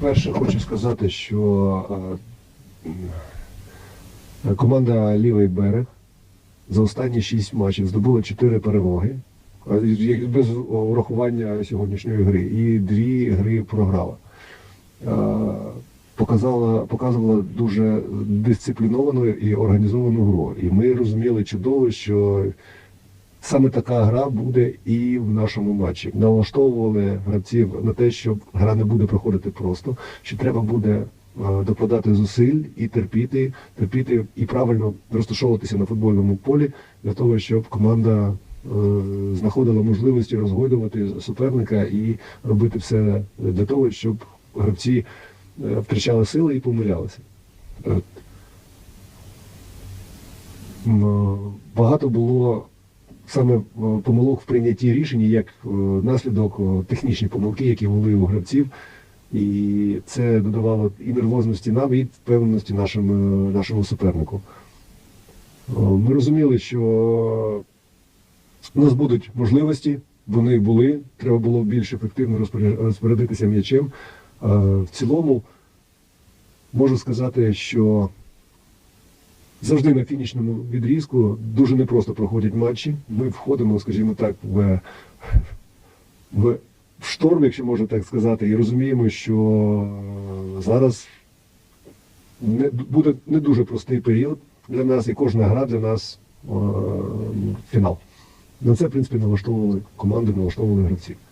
Перше, хочу сказати, що е, команда Лівий берег за останні шість матчів здобула чотири перемоги, без урахування сьогоднішньої гри, і дві гри програла. Е, Показала, показувала дуже дисципліновану і організовану гру. І ми розуміли чудово, що саме така гра буде і в нашому матчі. Налаштовували гравців на те, що гра не буде проходити просто, що треба буде е, докладати зусиль і терпіти, терпіти і правильно розташовуватися на футбольному полі для того, щоб команда е, знаходила можливості розгойдувати суперника і робити все для того, щоб гравці е, втрачали сили і помилялися. Багато було саме е, помилок в прийнятті рішень, як е, наслідок е, технічні помилки, які були у гравців. І це додавало і нервозності нам, і впевненості нашим, нашому супернику. Ми розуміли, що у нас будуть можливості, вони були, треба було більш ефективно розпоряд- розпорядитися м'ячем. В цілому можу сказати, що завжди на фінішному відрізку дуже непросто проходять матчі. Ми входимо, скажімо так, в, в, шторм, якщо можна так сказати, і розуміємо, що зараз не, буде не дуже простий період для нас, і кожна гра для нас е, фінал. На це, в принципі, налаштовували команди, налаштовували гравців.